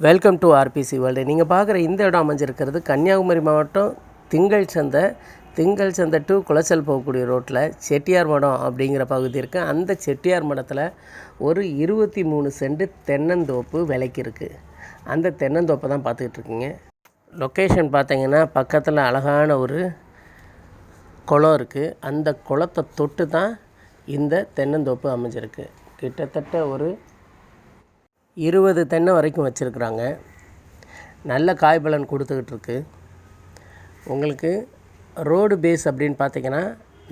Welcome to RBC world நீங்கள் பார்க்குற இந்த இடம் அமைஞ்சிருக்கிறது கன்னியாகுமரி மாவட்டம் திங்கள் சந்தை திங்கள் சந்தை டு குளச்சல் போகக்கூடிய ரோட்டில் செட்டியார் மடம் அப்படிங்கிற பகுதி இருக்குது அந்த செட்டியார் மடத்தில் ஒரு இருபத்தி மூணு சென்ட் தென்னந்தோப்பு விலைக்கு இருக்குது அந்த தென்னந்தோப்பை தான் பார்த்துக்கிட்டு இருக்கீங்க. லொக்கேஷன் பார்த்தீங்கன்னா பக்கத்தில் அழகான ஒரு குளம் இருக்குது அந்த குளத்தை தொட்டு தான் இந்த தென்னந்தோப்பு அமைஞ்சிருக்கு. கிட்டத்தட்ட ஒரு இருபது தென்னை வரைக்கும் வச்சுருக்குறாங்க. நல்ல காய்பலன் கொடுத்துக்கிட்டு இருக்கு. உங்களுக்கு ரோடு பேஸ் அப்படின்னு பார்த்தீங்கன்னா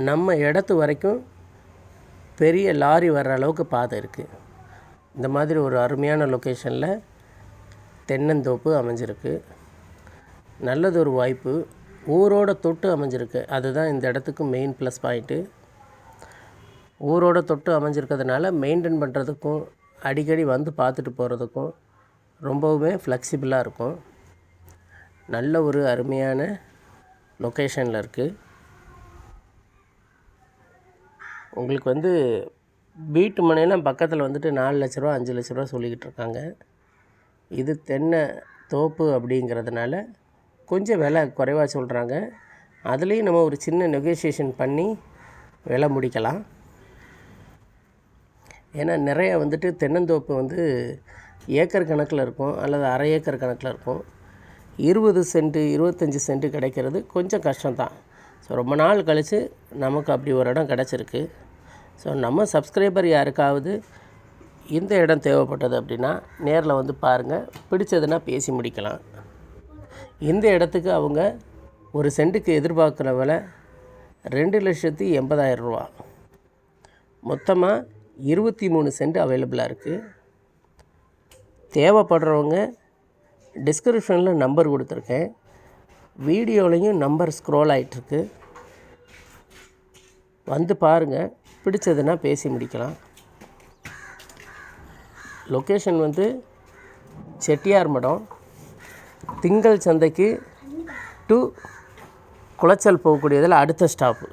நம்ம இடத்து வரைக்கும் பெரிய லாரி வர்ற அளவுக்கு பாதை இருக்குது இந்த மாதிரி ஒரு அருமையான லொக்கேஷனில் தென்னந்தோப்பு அமைஞ்சிருக்கு. நல்லது ஒரு வாய்ப்பு. ஊரோட தொட்டு அமைஞ்சிருக்கு. அதுதான் இந்த இடத்துக்கு மெயின் ப்ளஸ் பாயிண்ட்டு ஊரோட தொட்டு அமைஞ்சிருக்கிறதுனால மெயின்டைன் பண்ணுறதுக்கும் அடிக்கடி வந்து பார்த்துட்டு போகிறதுக்கும் ரொம்பவுமே ஃப்ளெக்சிபிளாக இருக்கும். நல்ல ஒரு அருமையான லொக்கேஷனில் இருக்குது உங்களுக்கு வந்து வீட்டு மனையெல்லாம் பக்கத்தில் வந்துட்டு நாலு லட்ச ரூபா அஞ்சு லட்ச ரூபா சொல்லிக்கிட்டு இருக்காங்க. இது தென்னை தோப்பு அப்படிங்கிறதுனால கொஞ்சம் விலை குறைவாக சொல்கிறாங்க அதுலேயும் நம்ம ஒரு சின்ன நெகோசியேஷன் பண்ணி விலை முடிக்கலாம். ஏன்னா நிறைய வந்துட்டு தென்னந்தோப்பு வந்து ஏக்கர் கணக்கில் இருக்கும் அல்லது அரை ஏக்கர் கணக்கில் இருக்கும். இருபது சென்ட்டு இருபத்தஞ்சி சென்ட்டு கிடைக்கிறது கொஞ்சம் கஷ்டம்தான். ஸோ ரொம்ப நாள் கழித்து நமக்கு அப்படி ஒரு இடம் கிடச்சிருக்கு. ஸோ நம்ம சப்ஸ்கிரைபர் யாருக்காவது இந்த இடம் தேவைப்பட்டது அப்படின்னா நேரில் வந்து பாருங்கள் பிடிச்சதுன்னா பேசி முடிக்கலாம். இந்த இடத்துக்கு அவங்க ஒரு சென்ட்டுக்கு எதிர்பார்க்குற விலை ரெண்டு லட்சத்தி எண்பதாயிரம் ரூபா. மொத்தமாக இருபத்தி மூணு சென்ட் அவைலபிளாக இருக்குது தேவைப்படுறவங்க டிஸ்கிரிப்ஷனில் நம்பர் கொடுத்துருக்கேன். வீடியோலையும் நம்பர் ஸ்க்ரோல் ஆகிட்டுருக்கு வந்து பாருங்கள் பிடிச்சதுன்னா பேசி முடிக்கலாம். லொக்கேஷன் வந்து செட்டியார் மடம் திங்கள் சந்தைக்கு டு குளச்சல் போகக்கூடியதில் அடுத்த ஸ்டாப்பு